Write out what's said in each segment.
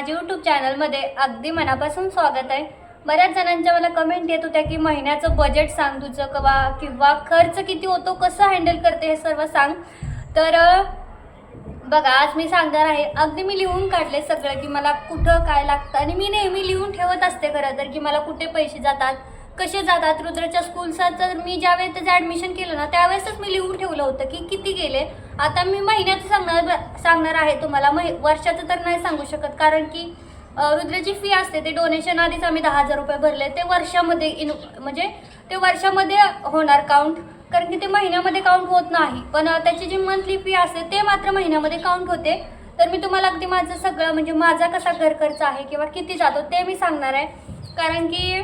माझ्या यूट्यूब चॅनलमध्ये अगदी मनापासून स्वागत आहे. बऱ्याच जणांच्या मला कमेंट येत होत्या की महिन्याचं बजेट सांग तुझं किंवा किंवा खर्च किती होतो कसं हँडल करते हे सर्व सांग. तर बघा आज मी सांगणार आहे अगदी मी लिहून काढले सगळं की मला कुठं काय लागतं. आणि मी नेहमी लिहून ठेवत असते खरं तर की मला कुठे पैसे जातात कसे जातात? रुद्रच्या स्कूलचा तर मी ज्यावेळेस त्याचं ॲडमिशन केलं ना त्यावेळेसच मी लिहून ठेवलं होतं की किती गेले. आता मी महिन्याचं सांगणार सांगणार आहे तुम्हाला. महि वर्षाचं तर नाही सांगू शकत कारण की रुद्राची फी असते. ते डोनेशन आधीच आम्ही दहा हजार रुपये भरले. ते वर्षामध्ये इन म्हणजे ते वर्षामध्ये होणार काउंट कारण की ते महिन्यामध्ये काउंट होत नाही. पण त्याची जी मंथली फी असते ते मात्र महिन्यामध्ये काउंट होते. तर मी तुम्हाला अगदी माझं सगळं म्हणजे माझा कसा घर खर्च आहे किंवा किती जातो ते मी सांगणार आहे. कारण की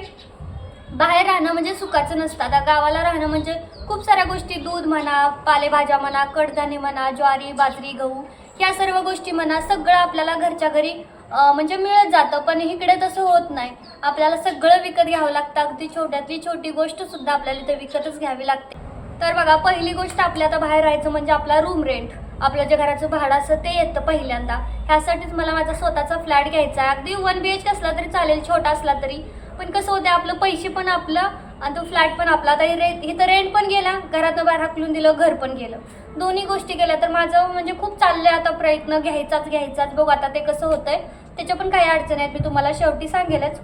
बाहेर राहणं म्हणजे सुखाचं नसतं. आता गावाला राहणं म्हणजे खूप साऱ्या गोष्टी दूध म्हणा पालेभाज्या म्हणा कडधान्य म्हणा ज्वारी बाजरी गहू या सर्व गोष्टी म्हणा सगळं आपल्याला घरच्या घरी म्हणजे मिळत जातं. पण इकडे तसं होत नाही. आपल्याला सगळं विकत घ्यावं लागतं. अगदी छोट्यातली छोटी गोष्ट सुद्धा आपल्याला इथे विकतच घ्यावी लागते. तर बघा पहिली गोष्ट आपल्या आता बाहेर राहायचं म्हणजे आपला रूम रेंट आपलं जे घराचं भाडं असतं ते येतं पहिल्यांदा. ह्यासाठीच मला माझा स्वतःचा फ्लॅट घ्यायचा आहे. अगदी वन बी एच असला तरी चालेल छोटा असला तरी. पण कसं होतं आपलं पैसे पण आपलं आणि तो फ्लॅट पण आपला. आता हे तर रेंट पण गेला घरातनं बाहेर हाकलून दिलं घर पण गेलं. दोन्ही गोष्टी केल्या तर माझं म्हणजे खूप चाललंय आता प्रयत्न घ्यायचाच घ्यायचाच. बघू आता ते कसं होतंय. त्याच्या पण काही अडचणी आहेत मी तुम्हाला शेवटी सांगेलच.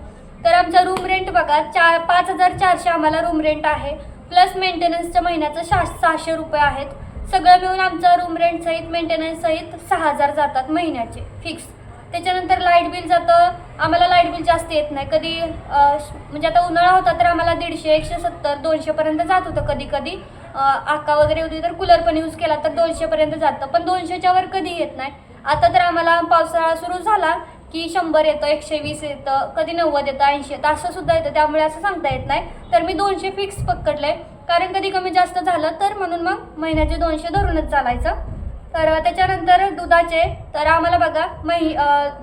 तर आमचा रूम रेंट बघा चार पाच हजार चारशे आम्हाला रूम रेंट आहे. प्लस मेंटेनन्सच्या महिन्याचं शा सहाशे रुपये आहेत. सगळं मिळून आमचं रूम रेंट सहित मेंटेनन्स सहित सहा हजार जातात महिन्याचे फिक्स त्याच्यानंतर लाइट बिल जातं. आम्हाला लाइट बिल जास्त येत नाही. कधी म्हणजे आता उन्हाळा होता तर आम्हाला दीडशे एकशे सत्तर दोनशेपर्यंत जात होतं कधी कधी. आका वगैरे होती तर कूलर पण यूज केला तर दोनशेपर्यंत जातं. पण दोनशेच्या वर कधी येत नाही. आता तर आम्हाला पावसाळा सुरू झाला की शंभर येतं एकशे वीस येतं कधी नव्वद येतं ऐंशी येतं. असं सुद्धा येतं. त्यामुळे असं सांगता येत नाही. तर मी दोनशे फिक्स पकडले कारण कधी कमी जास्त झालं तर म्हणून मग महिन्याचे दोनशे धरूनच चालायचं. तर त्याच्यानंतर दुधाचे तर आम्हाला बघा मही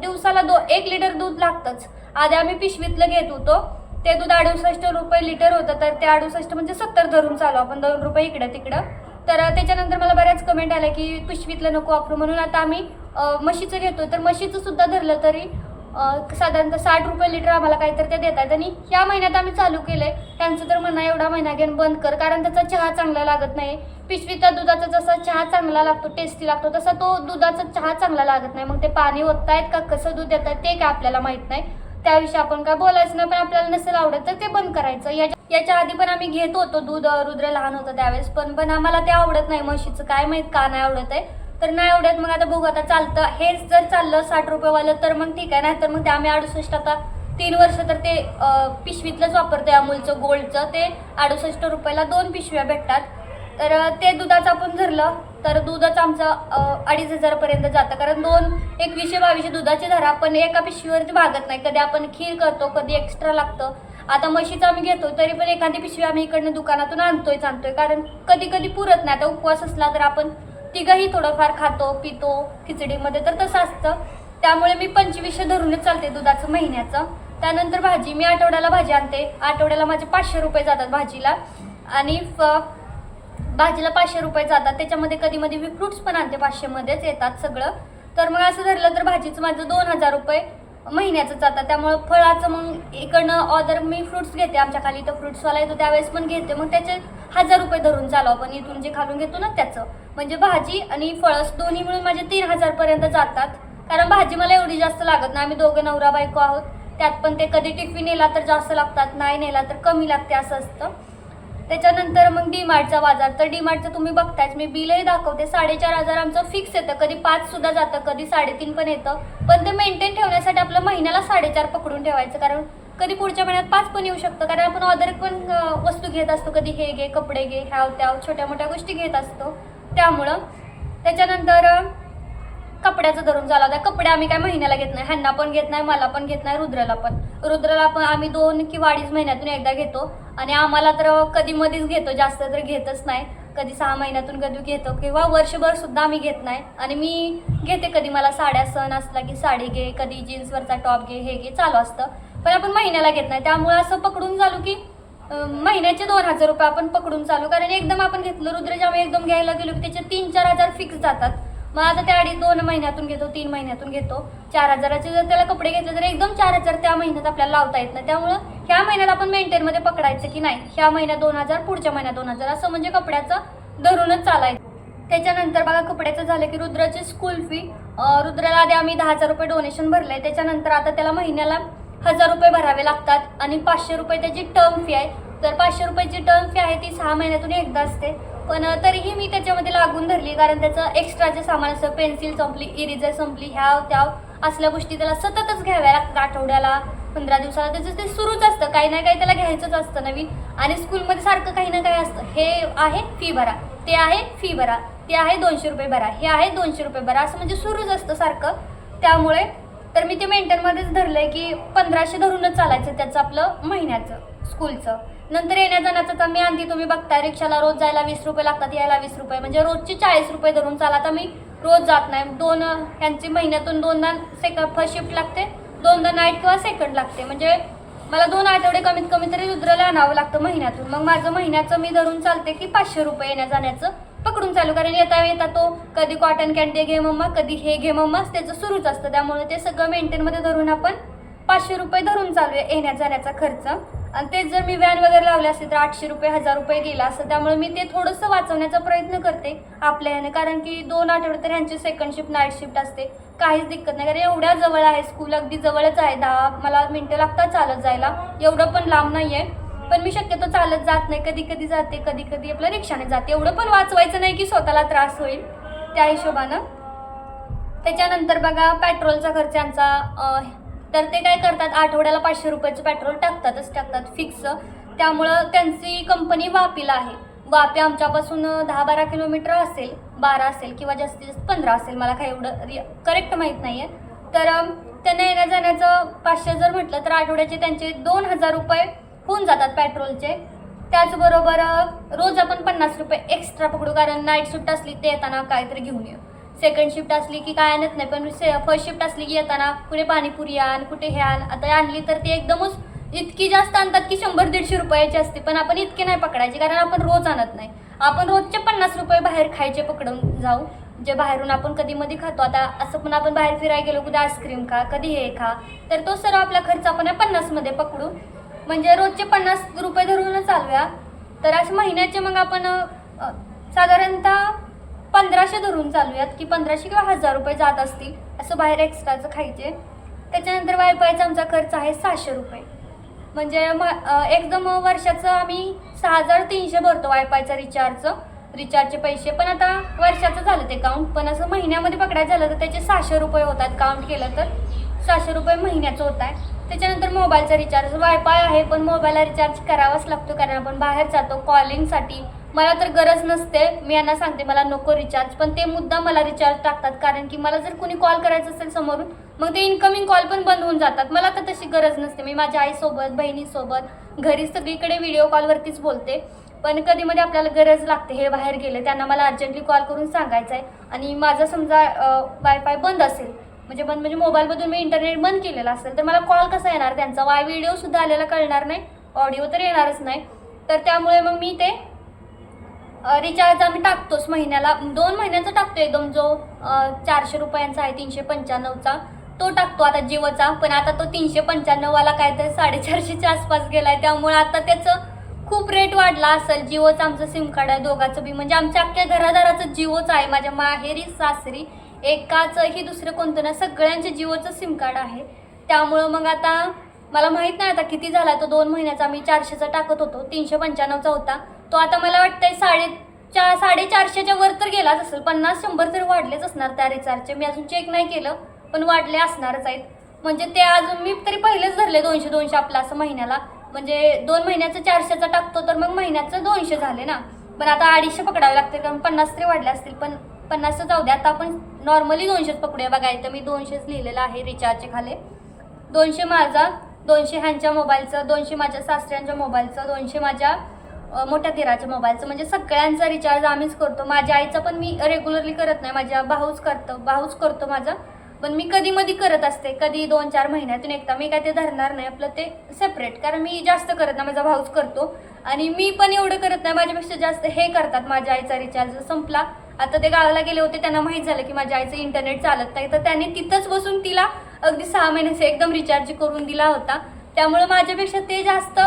दिवसाला दो एक लिटर दूध लागतंच. आधी आम्ही पिशवीतलं घेत होतो. ते दूध अडुसष्ट रुपये लिटर होतं तर ते अडुसष्ट म्हणजे सत्तर धरून चालू आपण दोन रुपये इकडं तिकडं. तर त्याच्यानंतर मला बऱ्याच कमेंट आल्या की पिशवीतलं नको वापरू म्हणून आता आम्ही म्हशीचं घेतो तर म्हशीचं सुद्धा धरलं तरी साधारणतः साठ रुपये लिटर आम्हाला काहीतरी ते देतात. आणि ह्या महिन्यात आम्ही चालू केलं आहे त्यांचं तर म्हणा एवढा महिना घेऊन बंद कर कारण त्याचा चहा चांगला लागत नाही. पिशवीचा दुधाचा जसा चहा चांगला लागतो टेस्टी लागतो तसा तो दुधाचा चहा चांगला लागत नाही. मग ते पाणी ओततायत का कसं दूध देत ते काय आपल्याला माहीत नाही. त्याविषयी आपण काय बोलायचं नाही पण आपल्याला नसेल आवडत तर ते बंद करायचं. या याच्या आधी पण आम्ही घेत होतो दूध रुद्र लहान होतं त्यावेळेस पण पण आम्हाला ते आवडत नाही. म्हशीचं काय माहीत का नाही आवडत आहे. तर नाही आवडत मग आता बघू आता चालतं. हेच जर चाललं साठ रुपयेवालं तर मग ठीक आहे. नाही तर मग ते आम्ही अडुसष्ट आता तीन वर्ष तर ते पिशवीतलंच वापरतोय अमूलचं गोल्डचं. ते अडुसष्ट रुपयाला दोन पिशव्या भेटतात. तर ते दुधाचं आपण धरलं तर दूधच आमचं अडीच हजारपर्यंत जातं. कारण दोन एकवीसशे बावीसशे दुधाचे धरा पण एका पिशवीवरती भागत नाही. कधी आपण खीर करतो कधी एक्स्ट्रा लागतं. आता म्हशीचं आम्ही घेतो तरी पण एखादी पिशवी आम्ही इकडनं दुकानातून आणतोयच आणतोय कारण कधी कधी पुरत नाही. आता उपवास असला तर आपण तिघंही थोडंफार खातो पितो खिचडीमध्ये तर तसं असतं. त्यामुळे मी पंचवीसशे धरूनच चालते दुधाचं महिन्याचं. त्यानंतर भाजी मी आठवड्याला भाजी आणते. आठवड्याला माझे पाचशे रुपये जातात भाजीला. आणि फ भाजीला पाचशे रुपये जातात. त्याच्यामध्ये कधी मध्ये मी फ्रुट्स पण आणते पाचशेमध्येच येतात सगळं. तर मग असं धरलं तर भाजीचं माझं दोन हजार रुपये महिन्याचं जातात त्यामुळं फळाचं मग इकडनं ऑर्डर मी फ्रुट्स घेते आमच्या खाली. तर फ्रुट्सवाला येतो त्यावेळेस पण घेते. मग त्याचे हजार रुपये धरून चालू आपण. इथून जे खालून घेतो ना त्याचं. म्हणजे भाजी आणि फळस दोन्ही मिळून माझे तीन हजारपर्यंत जातात. कारण भाजी मला एवढी जास्त लागत नाही. आम्ही दोघं नवरा बायको आहोत. त्यात पण ते कधी टिफिन नेला तर जास्त लागतात नाही नेला तर कमी लागते असं असतं. त्याच्यानंतर मग डी मार्टचा बाजार. तर डी मार्टचं तुम्ही बघतायच मी बिलही दाखवते. साडेचार हजार आमचं फिक्स येतं. कधी पाच सुद्धा जातं कधी साडेतीन पण येतं. पण ते मेंटेन ठेवण्यासाठी आपलं महिन्याला साडेचार पकडून ठेवायचं. कारण कधी पुढच्या महिन्यात पाच पण येऊ शकतं. कारण आपण ऑर्डर पण वस्तू घेत असतो. कधी हे घे कपडे घे ह्याव त्याव छोट्या मोठ्या गोष्टी घेत असतो. त्यामुळं. त्याच्यानंतर कपड्याचं धरून झाला होता. कपडे आम्ही काय महिन्याला घेत नाही ह्यांना पण घेत नाही मला पण घेत नाही रुद्राला पण. रुद्राला पण आम्ही दोन किंवा अडीच महिन्यातून एकदा घेतो. आणि आम्हाला तर कधी मध्येच घेतो जास्त तर घेतच नाही. कधी सहा महिन्यातून कधी घेतो किंवा वर्षभर सुद्धा आम्ही घेत नाही. आणि मी घेते कधी मला साड्या सण असला की साडी घे कधी जीन्सवरचा टॉप घे हे घे चालू असतं. पण आपण महिन्याला घेत नाही. त्यामुळे असं पकडून चालू की महिन्याचे दोन हजार रुपये आपण पकडून चालू. कारण एकदम आपण घेतलं रुद्र जेव्हा एकदम घ्यायला गेलो की त्याचे तीन चार हजार फिक्स जातात. मग आता त्या अडीच दोन महिन्यातून घेतो तीन महिन्यातून घेतो. चार हजाराचे जर त्याला कपडे घेतले तर एकदम चार हजार त्या महिन्यात आपल्याला लावता येत नाही. त्यामुळं ह्या महिन्यात आपण मेंटेनमध्ये पकडायचं की नाही? ह्या महिन्यात दोन हजार पुढच्या महिन्यात दोन हजार असं म्हणजे कपड्याचं धरूनच चालायचं. त्याच्यानंतर बघा कपड्याचं झालं की रुद्राची स्कूल फी रुद्राला आधी आम्ही दहा हजार रुपये डोनेशन भरलं आहे त्याच्यानंतर आता त्याला महिन्याला हजार रुपये भरावे लागतात आणि पाचशे रुपये त्याची टर्म फी आहे. तर पाचशे रुपयाची टर्म फी आहे ती सहा महिन्यातून एकदा असते. पण तरीही मी त्याच्यामध्ये लागून धरली. कारण त्याचं एक्स्ट्रा जे सामान असतं पेन्सिल संपली इरेजर संपली ह्या त्या असल्या गोष्टी त्याला सततच घ्याव्या लागतात. आठवड्याला पंधरा दिवसाला. त्याचं ते सुरूच असतं. काही ना काही त्याला घ्यायचंच असतं नवीन. आणि स्कूलमध्ये सारखं काही ना काही असतं. हे आहे फी भरा. ते आहे फी भरा. ते आहे दोनशे रुपये भरा. हे आहे दोनशे रुपये भरा. असं म्हणजे सुरूच असतं सारखं. त्यामुळे तर मी ते मेंटेनमध्येच धरलं आहे की पंधराशे धरूनच चालायचं त्याचं आपलं महिन्याचं. स्कूलचं. नंतर येण्या जाण्याचं तर मी आणते तुम्ही बघताय रिक्षाला रोज जायला वीस रुपये लागतात यायला वीस रुपये. म्हणजे रोजचे चाळीस रुपये धरून चाला तर मी रोज जात नाही. दोन ह्यांची महिन्यातून दोनदा सेकंड फर्स्ट शिफ्ट लागते दोनदा नाईट किंवा सेकंड लागते. म्हणजे मला दोन आठवडे कमीत कमी तरी रुद्रला आणावं लागतं महिन्यातून. मग माझं महिन्याचं मी धरून चालते की पाचशे रुपये येण्या जाण्याचं पकडून चालू. कारण येता येता तो कधी कॉटन कॅन्डी घे मम्मा कधी हे घे मम्मा त्याचं सुरूच असतं. त्यामुळे ते सगळं मेंटेनमध्ये धरून आपण पाचशे रुपये धरून चालू आहे येण्या जाण्याचा खर्च. आणि तेच जर मी व्हॅन वगैरे लावले असते तर आठशे रुपये हजार रुपये गेला असतं त्यामुळे मी ते थोडंसं वाचवण्याचा प्रयत्न करते आपल्या ह्याने कारण की दोन आठवडे तर ह्यांची सेकंड शिफ्ट नाईट शिफ्ट असते. काहीच दिक्कत नाही. कारण एवढ्या जवळ आहे स्कूल अगदी जवळच आहे. दहा मला मिनटं लागतात चालत जायला. एवढं पण लांब नाही आहे पण मी शक्यतो चालत जात नाही. कधी कधी जाते कधी कधी आपल्या रिक्षाने जाते. एवढं पण वाचवायचं नाही की स्वतःला त्रास होईल. त्या हिशोबानं. त्याच्यानंतर बघा पेट्रोलचा खर्च यांचा तर ते काय करतात आठवड्याला पाचशे रुपयाचं पेट्रोल टाकतातच टाकतात फिक्स त्यामुळं त्यांची कंपनी वापीला आहे. वापी आमच्यापासून दहा बारा किलोमीटर असेल बारा असेल किंवा जास्तीत जास्त पंधरा असेल मला काही एवढं करेक्ट माहीत नाही आहे तर त्यांना येण्या जाण्याचं पाचशे जर म्हटलं तर आठवड्याचे त्यांचे दोन हजार रुपये होऊन जातात पेट्रोलचे त्याचबरोबर रोज आपण पन्नास रुपये एक्स्ट्रा पकडू कारण नाईट शिफ्ट असली ते येताना काहीतरी घेऊन येऊ. सेकंड शिफ्ट असली की काय आणत नाही पण फर्स्ट शिफ्ट असली की येताना कुठे पाणीपुरी आण कुठे हे आण आता आणली तर ती एकदमच इतकी जास्त आणतात की शंभर दीडशे रुपयाची असते. पण आपण इतके नाही पकडायचे कारण आपण रोज आणत नाही. आपण रोजचे पन्नास रुपये बाहेर खायचे पकडून जाऊ जे बाहेरून आपण कधी मध्ये खातो. आता असं पण आपण बाहेर फिरायला गेलो कधी आईस्क्रीम खा कधी हे खा तर तो सर्व आपला खर्च आपण या पन्नासमध्ये पकडू म्हणजे रोजचे पन्नास रुपये धरूनच चालूया. तर अशा महिन्याचे मग आपण साधारणतः पंधराशे धरून चालूयात की पंधराशे किंवा हजार रुपये जात असतील असं बाहेर एक्स्ट्राचं खायचे. त्याच्यानंतर वायफायचा आमचा खर्च आहे सहाशे रुपये. म्हणजे म एकदम वर्षाचं आम्ही सहा हजार तीनशे भरतो वायफायचा रिचार्जचं रिचार्जचे पैसे. पण आता वर्षाचं झालं ते काउंट पण असं महिन्यामध्ये पकडायचं झालं तर त्याचे सहाशे रुपये होतात काउंट केलं तर. सहाशे रुपये महिन्याचं होत आहे. त्याच्यानंतर मोबाईलचा रिचार्ज वायफाय आहे पण मोबाईलला रिचार्ज करावाच लागतो कारण आपण बाहेर जातो कॉलिंगसाठी मला तर गरज नसते. मी यांना सांगते मला नको रिचार्ज पण ते मुद्दा मला रिचार्ज टाकतात. कारण की मला जर कोणी कॉल करायचं असेल समोरून मग ते इन्कमिंग कॉल पण बंद होऊन जातात. मला तर तशी गरज नसते. मी माझ्या आईसोबत बहिणीसोबत घरी सगळीकडे व्हिडिओ कॉलवरतीच बोलते. पण कधीमध्ये आपल्याला गरज लागते. हे बाहेर गेले त्यांना मला अर्जंटली कॉल करून सांगायचं आहे आणि माझा समजा वायफाय बंद असेल म्हणजे बंद म्हणजे मोबाईलमधून मी इंटरनेट बंद केलेलं असेल तर मला कॉल कसा येणार त्यांचा? वाय व्हिडिओसुद्धा आलेला कळणार नाही. ऑडिओ तर येणारच नाही. तर त्यामुळे मग मी ते रिचार्ज आम्ही टाकतोच महिन्याला. दोन महिन्याचा टाकतो एकदम जो चारशे रुपयांचा आहे तीनशे पंच्याण्णवचा तो टाकतो आता जिओचा. पण आता तो तीनशे पंच्याण्णववाला काय तर साडेचारशेच्या आसपास गेला आहे त्यामुळे आता त्याचं खूप रेट वाढला असेल. जिओचं आमचं सिम कार्ड आहे दोघाचं बी. म्हणजे आमच्या अख्ख्या घरादाराचं जिओचं आहे. माझ्या माहेरी सासरी एकाचंही दुसरं कोणतं ना सगळ्यांचे जिओचं सिम कार्ड आहे. त्यामुळं मग आता मला माहीत नाही आता किती झाला. तो दोन महिन्याचा आम्ही चारशेचा टाकत होतो. तीनशे पंच्याण्णवचा होता. तो आता मला वाटतंय साडे चा साडेचारशेच्या वर तर गेलाच असेल. पन्नास शंभर तर वाढलेच असणार त्या रिचार्जचे मी अजून चेक नाही केलं पण वाढले असणारच आहेत. म्हणजे ते अजून मी तरी पहिलेच धरले दोनशे दोनशे आपला असं महिन्याला. म्हणजे दोन महिन्याचं चारशेचा टाकतो तर मग महिन्याचं दोनशे झाले ना. पण आता अडीचशे पकडावे लागतील कारण पन्नास तरी वाढले असतील. पण पन्नासचं जाऊ द्या आता आपण नॉर्मली दोनशेच पकडूया. बघा तर मी दोनशेच लिहिलेलं आहे रिचार्जचे खाले. दोनशे माझा दोनशे ह्यांच्या मोबाईलचं दोनशे माझ्या सासऱ्यांच्या मोबाईलचं दोनशे माझ्या मोठ्या दिराच्या मोबाईलचं. म्हणजे सगळ्यांचा रिचार्ज आम्हीच करतो. माझ्या आईचा पण मी रेग्युलरली करत नाही. माझ्या भाऊच करतो भाऊच करतो माझा. पण मी कधी मधी करत असते. कधी दोन चार महिन्यातून एकदा. मी काय ते धरणार नाही. आपलं ते सेपरेट कारण मी जास्त करत नाही. माझा भाऊच करतो. आणि मी पण एवढं करत नाही. माझ्यापेक्षा जास्त हे करतात माझ्या आईचा रिचार्ज संपला. आता ते गावाला गेले होते. त्यांना माहीत झालं की माझ्या आईचं इंटरनेट चालत नाही. तर त्यांनी तिथंच बसून तिला अगदी सहा महिन्याचे एकदम रिचार्ज करून दिला होता. त्यामुळे माझ्यापेक्षा ते जास्त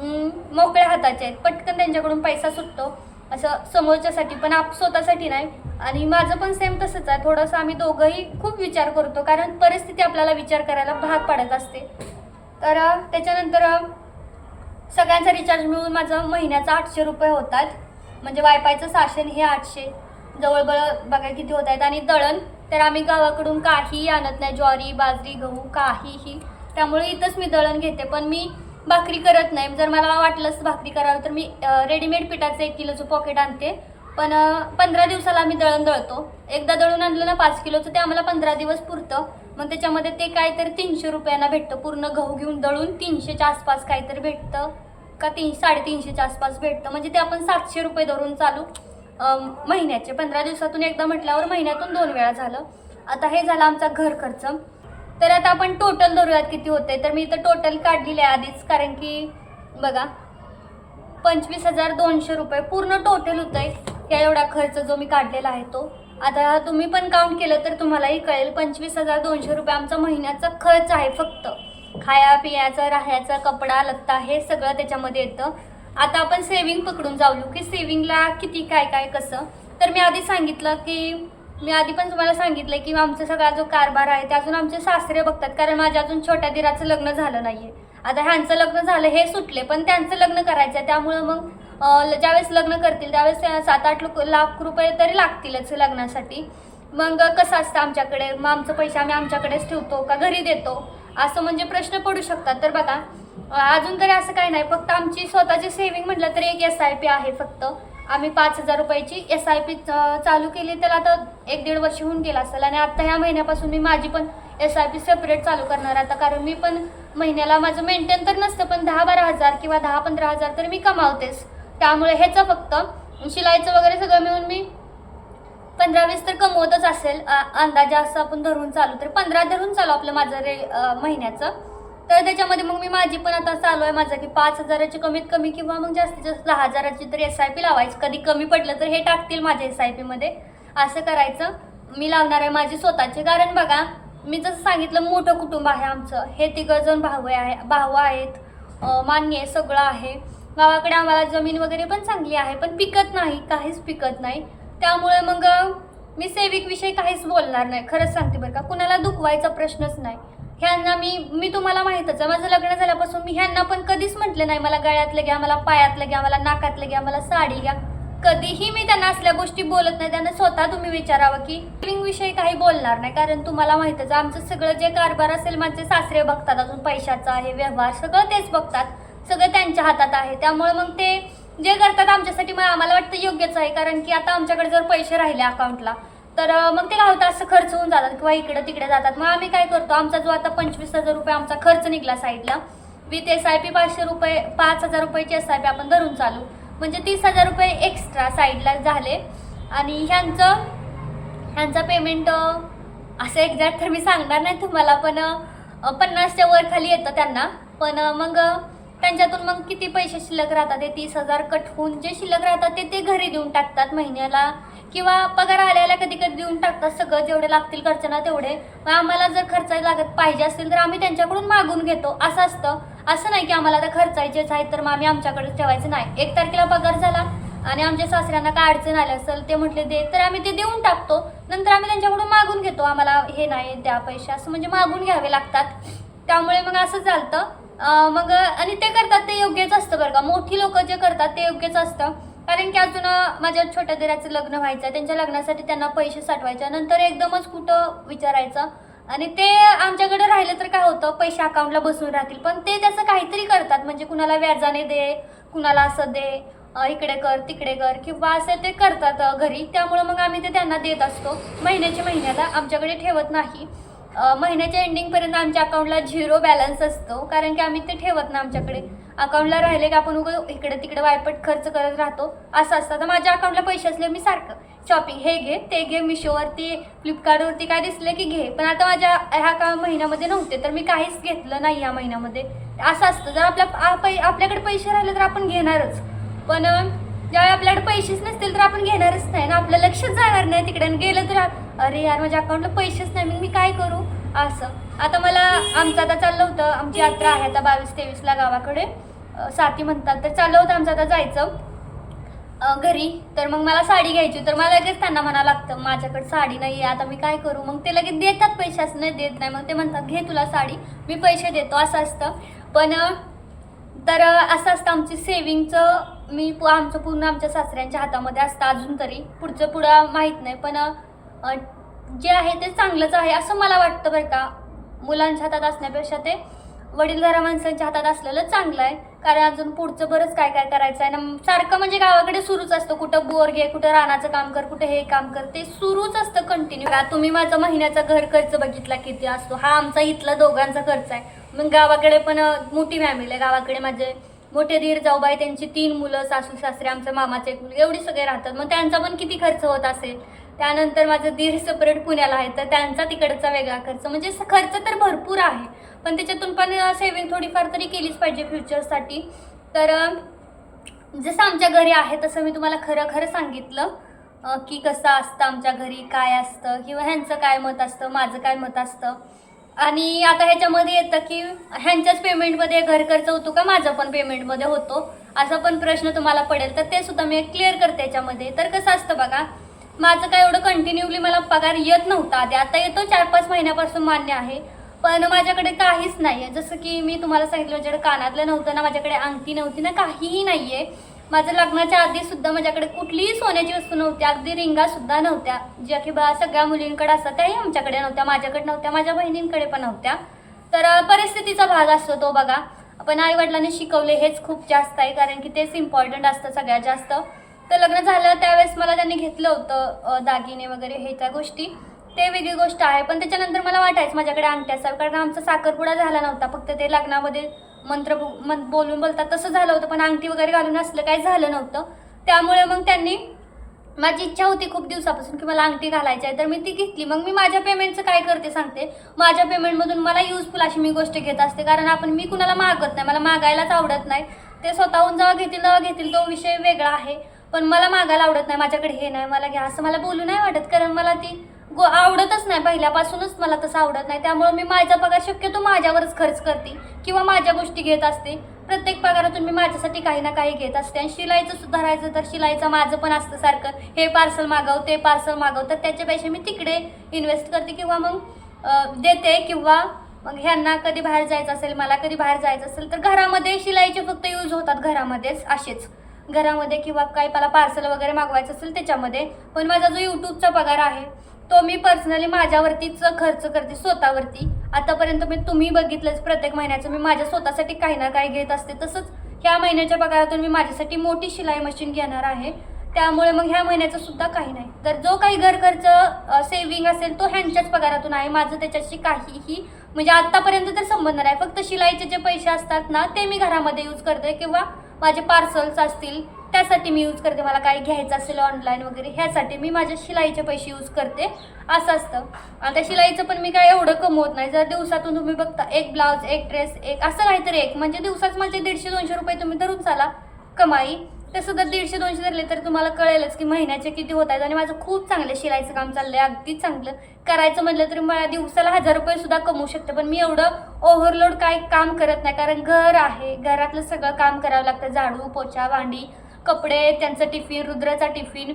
मोकळ्या हाताचे आहेत. पटकन त्यांच्याकडून पैसा सुटतो. असं समोरच्यासाठी पण आप स्वतःसाठी नाही. आणि माझं पण सेम तसंच आहे. थोडंसं आम्ही दोघंही खूप विचार करतो. कारण परिस्थिती आपल्याला विचार करायला भाग पाडत असते. तर त्याच्यानंतर सगळ्यांचा रिचार्ज मिळून माझं महिन्याचा आठशे रुपये होतात. म्हणजे वायफायचं सहाशे हे आठशे. जवळजवळ बघा किती होत आहेत. आणि दळण तर आम्ही गावाकडून काहीही आणत नाही. ज्वारी बाजरी गहू काहीही. त्यामुळे इथंच मी दळण घेते. पण मी भाकरी करत नाही. जर मला वाटलंच भाकरी करावं तर मी रेडीमेड पिठाचं एक किलोचं पॉकेट आणते. पण पंधरा दिवसाला आम्ही दळण दळतो. एकदा दळून आणलं ना पाच किलोचं ते आम्हाला पंधरा दिवस पुरतं. मग त्याच्यामध्ये ते काय तर तीनशे रुपयांना भेटतं. पूर्ण गहू घेऊन दळून तीनशेच्या आसपास काहीतरी भेटतं. का तीन साडेतीनशेच्या आसपास भेटतं. म्हणजे ते आपण सातशे रुपये धरून चालू महिन्याचे. पंधरा दिवसातून एकदा म्हटल्यावर महिन्यातून दोन वेळा झालं. आता हे झालं आमचा घर खर्च. तर आता आपण टोटल धरूयात किती होते तर मी इथं टोटल काढलेले आहे आधीच कारण की बघा पंचवीस हजार दोनशे रुपये पूर्ण टोटल होतं आहे या एवढा खर्च जो मी काढलेला आहे तो. आता तुम्ही पण काउंट केलं तर तुम्हालाही कळेल पंचवीस हजार दोनशे रुपये आमचा महिन्याचा खर्च आहे फक्त. खाया पियाचा राहायचा कपडा लत्ता हे सगळं त्याच्यामध्ये येतं. आता आपण सेविंग पकडून जाऊ की सेविंगला किती काय काय कसं? तर मी आधी सांगितलं की मी आधी पण तुम्हाला सांगितलं की आमचा सगळा जो कारभार आहे ते अजून आमचे सासरे बघतात कारण माझ्या अजून छोट्या दिराचं लग्न झालं नाहीये. आता ह्यांचं लग्न झालं हे सुटले पण त्यांचं लग्न करायचं आहे त्यामुळं मग ज्यावेळेस लग्न करतील त्यावेळेस त्या सात आठ लोक लाख रुपये तरी लागतीलच लग्नासाठी. मग कसं असतं आमच्याकडे? मग आमचं पैसे आम्ही आमच्याकडेच ठेवतो का घरी देतो? असं म्हणजे प्रश्न पडू शकतात. तर बघा अजून तरी असं काही नाही. फक्त आमची स्वतःची सेव्हिंग म्हटलं तर एक एस आय पी आहे फक्त. आम्ही पाच हजार रुपयाची एस आय पी चालू केली. त्याला आता एक दीड वर्ष होऊन गेला असेल. आणि आता ह्या महिन्यापासून मी माझी पण एस आय पी सेपरेट चालू करणार आता कारण मी पण महिन्याला माझं मेंटेन तर नसतं पण दहा बारा हजार किंवा दहा पंधरा हजार तर मी कमावतेच. त्यामुळे ह्याचं फक्त. शिलाईचं वगैरे सगळं मिळून मी पंधरा वीस तर कमवतच असेल. अंदाजे असं आपण धरून चालू. तर पंधरा धरून चालू आपलं माझं रे महिन्याचं. तर त्याच्यामध्ये मग मी माझी पण आता चालू आहे माझं की पाच हजाराची कमीत कमी किंवा मग जास्तीत जास्त दहा हजाराची तर एस आय पी लावायची. कधी कमी पडलं तर हे टाकतील माझ्या एस आय पीमध्ये असं करायचं. मी लावणार आहे माझी स्वतःची. कारण बघा मी जसं सांगितलं मोठं कुटुंब आहे आमचं. हे तिघजण भाऊ आहे भाऊ आहेत. मान्य आहे सगळं आहे. गावाकडे आम्हाला जमीन वगैरे पण चांगली आहे पण पिकत नाही काहीच पिकत नाही. त्यामुळे मग मी सेविकविषयी काहीच बोलणार नाही. खरंच सांगते बरं का कुणाला दुखवायचा प्रश्नच नाही. ह्यांना मी मी तुम्हाला माहीतच आहे माझं लग्न झाल्यापासून मी ह्यांना पण कधीच म्हटलं नाही मला गळ्यातलं घ्या मला पायातलं घ्या मला नाकातलं घ्या मला साडी घ्या. कधीही मी त्यांना असल्या गोष्टी बोलत नाही त्यांना स्वतः तुम्ही विचारावं की लिंग विषयी काही बोलणार नाही. कारण तुम्हाला माहीतच आमचं सगळं जे कारभार असेल माझे सासरे बघतात अजून पैशाचा आहे व्यवहार सगळं तेच बघतात. सगळं त्यांच्या हातात आहे. त्यामुळे मग ते जे करतात आमच्यासाठी मग आम्हाला वाटतं योग्यच आहे. कारण की आता आमच्याकडे जर पैसे राहिले अकाउंटला तर मग ते काय होतं असं खर्च होऊन जातात किंवा इकडं तिकडे जातात. मग आम्ही काय करतो आमचा जो आता पंचवीस हजार रुपये आमचा खर्च निघला साईडला विथ एस आय पी पाचशे रुपये पाच हजार रुपयाची एस आय पी आपण धरून चालू. म्हणजे तीस हजार रुपये एक्स्ट्रा साईडला झाले. आणि ह्यांचं ह्यांचं पेमेंट असं एक्झॅक्ट तर मी सांगणार नाही तुम्हाला पण पन्नासच्या वर खाली येतं त्यांना. पण मग त्यांच्यातून मग किती पैसे शिल्लक राहतात? ते तीस हजार कट होऊन जे शिल्लक राहतात ते ते घरी देऊन टाकतात महिन्याला. किंवा पगार आल्याला कधी कधी देऊन टाकतात सगळं जेवढे लागतील खर्चना तेवढे. मग आम्हाला जर खर्च लागत पाहिजे असतील तर आम्ही त्यांच्याकडून मागून घेतो. असं असतं. असं नाही की आम्हाला आता खर्चायचेच आहेत तर मग आम्ही आमच्याकडे ठेवायचं नाही. एक तारखेला पगार झाला आणि आमच्या सासऱ्यांना काय अडचण आली असेल ते म्हटले दे. तर आम्ही ते देऊन टाकतो. नंतर आम्ही त्यांच्याकडून मागून घेतो. आम्हाला हे नाही द्या पैसे असं म्हणजे मागून घ्यावे लागतात. त्यामुळे मग असं चालतं मग आणि ते करतात ते योग्यच असतं बरं का. मोठी लोक जे करतात ते योग्यच असतं. कारण की अजून माझ्या छोट्या दिराचं लग्न व्हायचं त्यांच्या लग्नासाठी त्यांना पैसे साठवायचे. नंतर एकदमच कुठं विचारायचं. आणि ते आमच्याकडे राहिलं तर काय होतं पैसे अकाउंटला बसून राहतील. पण ते त्याचं काहीतरी करतात. म्हणजे कुणाला व्याजाने दे कुणाला असं दे इकडे कर तिकडे कर किंवा असं ते करतात घरी. त्यामुळं मग आम्ही ते त्यांना देत असतो. महिन्याच्या महिन्याला आमच्याकडे ठेवत नाही. महिन्याच्या एंडिंगपर्यंत आमच्या अकाउंटला झिरो बॅलन्स असतो. कारण की आम्ही ते ठेवत ना आमच्याकडे. अकाउंटला राहिले की आपण उगं इकडे तिकडे वायपट खर्च करत राहतो. असं असतं. तर माझ्या अकाउंटला पैसे असले मी सारखं शॉपिंग हे घे ते घे मिशोवरती फ्लिपकार्टवरती काय दिसलं की घे. पण आता माझ्या ह्या का महिन्यामध्ये नव्हते तर मी काहीच घेतलं नाही या महिन्यामध्ये. असं असतं. जर आपल्या पै आपल्याकडे पैसे राहिले तर आपण घेणारच. पण ज्यावेळी आपल्याकडे पैसेच नसतील तर आपण घेणारच नाही. ना आपलं लक्षच जाणार नाही तिकडे. गेलं तर अरे यार माझ्या अकाउंटला पैसेच नाही मग मी काय करू? असं. आता मला आमचं आता चाललं होतं आमची यात्रा आहे आता बावीस तेवीसला गावाकडे. साथी म्हणतात तर चाललं होतं आमचं आता जायचं. घरी. तर मग मला साडी घ्यायची तर मला लगेच त्यांना म्हणा लागतं माझ्याकडे साडी नाही आहे आता मी काय करू? मग ते लगेच देतात पैसे असं नाही देत नाही. मग ते म्हणतात घे तुला साडी मी पैसे देतो असं असतं. पण तर असं असतं आमची सेविंगचं मी पु- आमचं पूर्ण आमच्या सासऱ्यांच्या हातामध्ये असतं अजून तरी. पुढचं पुढं माहीत नाही पण जे आहे ते चांगलंच आहे असं मला वाटतं बरं का. मुलांच्या हातात असण्यापेक्षा ते वडीलधारा माणसांच्या हातात असलेलं चांगलं आहे. कारण अजून पुढचं बरंच काय काय करायचं आहे. ना सारखं म्हणजे गावाकडे सुरूच असतं. कुठं बोर घे कुठं रानाचं काम कर कुठं हे काम कर ते सुरूच असतं कंटिन्यू का तुम्ही माझा महिन्याचा घर खर्च बघितला किती असतो? हा आमचा इथला दोघांचा खर्च आहे. मग गावाकडे पण मोठी फॅमिली आहे. गावाकडे माझे मोठे धीर जाऊबाई त्यांची तीन मुलं सासू सासरे आमच्या मामाचे एक मुलगा एवढी सगळे राहतात. मग त्यांचा पण किती खर्च होत असेल? त्यानंतर माझं दीड सेपरेट पुण्याला आहे तर त्यांचा तिकडचा वेगळा खर्च. म्हणजे खर्च तर भरपूर आहे पण त्याच्यातून पण सेविंग थोडीफार तरी केलीच पाहिजे फ्युचरसाठी तर जसं आमच्या घरी आहे तसं मी तुम्हाला खरं खरं सांगितलं की कसं असतं आमच्या घरी काय असतं किंवा ह्यांचं काय मत असतं माझं काय मत असतं. आणि आता ह्याच्यामध्ये येतं की ह्यांच्याच पेमेंटमध्ये घर खर्च होतो का माझं पण पेमेंटमध्ये होतो असा पण प्रश्न तुम्हाला पडेल. तर ते सुद्धा मी क्लिअर करते याच्यामध्ये तर कसं असतं बघा माझं काय एवढं कंटिन्युअली मला पगार येत नव्हता आधी. आता येतो चार पाच महिन्यापासून मान्य आहे. पण माझ्याकडे काहीच नाही आहे जसं की मी तुम्हाला सांगितलं माझ्याकडे कानातलं नव्हतं ना माझ्याकडे अंगठी नव्हती ना काहीही नाही आहे माझं लग्नाच्या आधी सुद्धा माझ्याकडे कुठलीही सोन्याची वस्तू नव्हती. अगदी रिंगा सुद्धा नव्हत्या. ज्या की बा सगळ्या मुलींकडे असतात त्याही आमच्याकडे नव्हत्या. माझ्याकडे नव्हत्या माझ्या बहिणींकडे पण नव्हत्या. तर परिस्थितीचा भाग असतो तो बघा. पण आईवडिलांनी शिकवले हेच खूप जास्त आहे. कारण की तेच इम्पॉर्टंट असतं सगळ्यात जास्त. तर लग्न झालं त्यावेळेस मला त्यांनी घेतलं होतं दागिने वगैरे हे त्या गोष्टी. ते वेगळी गोष्ट आहे पण त्याच्यानंतर मला वाटायचं माझ्याकडे अंगठ्याचा कारण आमचा साखरपुडा झाला नव्हता फक्त ते लग्नामध्ये मंत्र मन बोलून बोलतात तसं झालं होतं पण अंगठी वगैरे घालून असलं काही झालं नव्हतं. त्यामुळे मग त्यांनी माझी इच्छा होती खूप दिवसापासून की मला अंगठी घालायची आहे तर मी ती घेतली. मग मी माझ्या पेमेंटचं काय करते सांगते? माझ्या पेमेंटमधून मला युजफुल अशी मी गोष्ट घेत असते कारण आपण मी कुणाला मागत नाही मला मागायलाच आवडत नाही. ते स्वतःहून जेव्हा घेतील तेव्हा घेतील तो विषय वेगळा आहे. पण मला मागायला आवडत नाही माझ्याकडे हे नाही मला घ्या असं मला बोलू नाही वाटत. कारण मला ती गो आवडतच नाही पहिल्यापासूनच मला तसं आवडत नाही. त्यामुळे मी माझा पगार शक्यतो माझ्यावरच खर्च करते किंवा माझ्या गोष्टी घेत असते. प्रत्येक पगारातून मी माझ्यासाठी काही ना काही घेत असते आणि शिलाईचं राहायचं तर शिलाईचं माझं पण असतं सारखं. हे पार्सल मागव ते पार्सल मागव तर त्याच्यापेक्षा मी तिकडे इन्व्हेस्ट करते किंवा मग देते किंवा मग ह्यांना कधी बाहेर जायचं असेल मला कधी बाहेर जायचं असेल तर घरामध्ये शिलाईचे फक्त यूज होतात घरामध्येच असेच. घरामध्ये किंवा काही मला पार्सल वगैरे मागवायचं असेल त्याच्यामध्ये पण माझा जो यूट्यूबचा पगार आहे तो मी पर्सनली माझ्यावरतीच खर्च करते स्वतःवरती. आतापर्यंत मी तुम्ही बघितलंच प्रत्येक महिन्याचं मी माझ्या स्वतःसाठी काही ना काही घेत असते. तसंच ह्या महिन्याच्या पगारातून मी माझ्यासाठी मोठी शिलाई मशीन घेणार आहे. त्यामुळे मग ह्या महिन्याचं सुद्धा काही नाही. तर जो काही घर खर्च सेविंग असेल तो ह्यांच्याच पगारातून आहे. माझं त्याच्याशी काहीही म्हणजे आत्तापर्यंत तर संबंध नाही. फक्त शिलाईचे जे पैसे असतात ना ते मी घरामध्ये यूज करते. किंवा माझे पार्सल्स असतील त्यासाठी मी यूज करते. मला काही घ्यायचं असेल ऑनलाईन वगैरे ह्यासाठी मी माझ्या शिलाईचे पैसे यूज करते. असं असतं. आणि त्या शिलाईचं पण मी काय एवढं कमवत नाही. जर दिवसातून तुम्ही बघता एक ब्लाऊज एक ड्रेस एक असं काहीतरी एक. म्हणजे दिवसात माझे दीडशे दोनशे रुपये तुम्ही धरून चाला. कमाई. ते सुद्धा दीडशे दोनशे धरले तर तुम्हाला कळेलच की महिन्याचे किती होत आहेत. आणि माझं खूप चांगलं शिलाईचं काम चाललंय अगदीच चांगलं. करायचं म्हटलं तरी मला दिवसाला हजार रुपये सुद्धा कमवू शकते पण मी एवढं ओव्हरलोड काय काम करत नाही. कारण घर आहे घरातलं सगळं काम करावं लागतं. झाडू पोछा भांडी कपडे त्यांचं टिफिन रुद्राचा टिफिन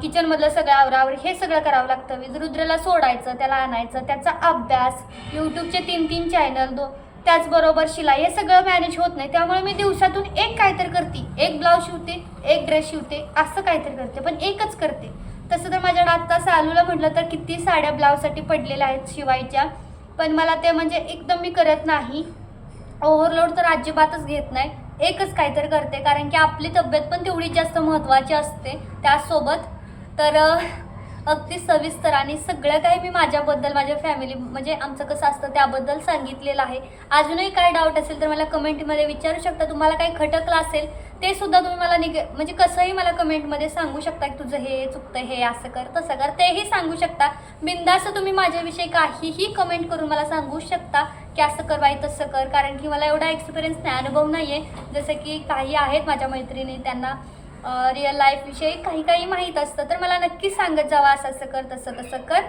किचनमधलं सगळं आवरावर हे सगळं करावं लागतं. वीज रुद्रला सोडायचं त्याला आणायचं त्याचा अभ्यास यूट्यूबचे तीन तीन चॅनल दो त्याचबरोबर शिलाई हे सगळं मॅनेज होत नाही. त्यामुळे मी दिवसातून एक काहीतरी करते. एक ब्लाऊज शिवते एक ड्रेस शिवते असं काहीतरी करते पण एकच करते. तसं तर माझ्याकडे आत्ता सालूला म्हटलं तर किती साड्या ब्लाऊजसाठी पडलेल्या आहेत शिवायच्या पण मला ते म्हणजे एकदम मी करत नाही. ओव्हरलोड तर अजिबातच घेत नाही. एकच काहीतरी करते कारण की आपली तब्येत पण तेवढी जास्त महत्त्वाची असते त्यासोबत. तर अगदी सविस्तर आणि सगळं काही मी माझ्याबद्दल माझ्या फॅमिली म्हणजे आमचं कसं असतं त्याबद्दल सांगितलेलं आहे. अजूनही काय डाऊट असेल तर मला कमेंटमध्ये विचारू शकता. तुम्हाला काही खटकलं असेल ते सुद्धा तुम्ही मला निगे म्हणजे कसंही मला कमेंटमध्ये सांगू शकता की तुझं हे चुकतं हे असं कर तसं कर. तेही सांगू शकता. बिंदास तुम्ही माझ्याविषयी काहीही कमेंट करून मला सांगू शकता की असं कर बाई तसं कर. कारण की मला एवढा एक्सपिरियन्स नाही अनुभव नाही आहे जसं की काही आहेत माझ्या मैत्रिणी त्यांना रिअल लाईफविषयी काही काही माहीत असतं तर मला नक्कीच सांगत जावा असं असं कर तसं तसं कर.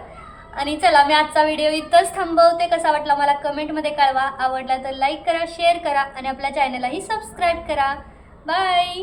आणि चला मी आजचा व्हिडिओ इथंच थांबवते. कसा वाटला मला कमेंटमध्ये कळवा. आवडला तर लाईक करा शेअर करा आणि आपल्या चॅनललाही सबस्क्राईब करा. बाय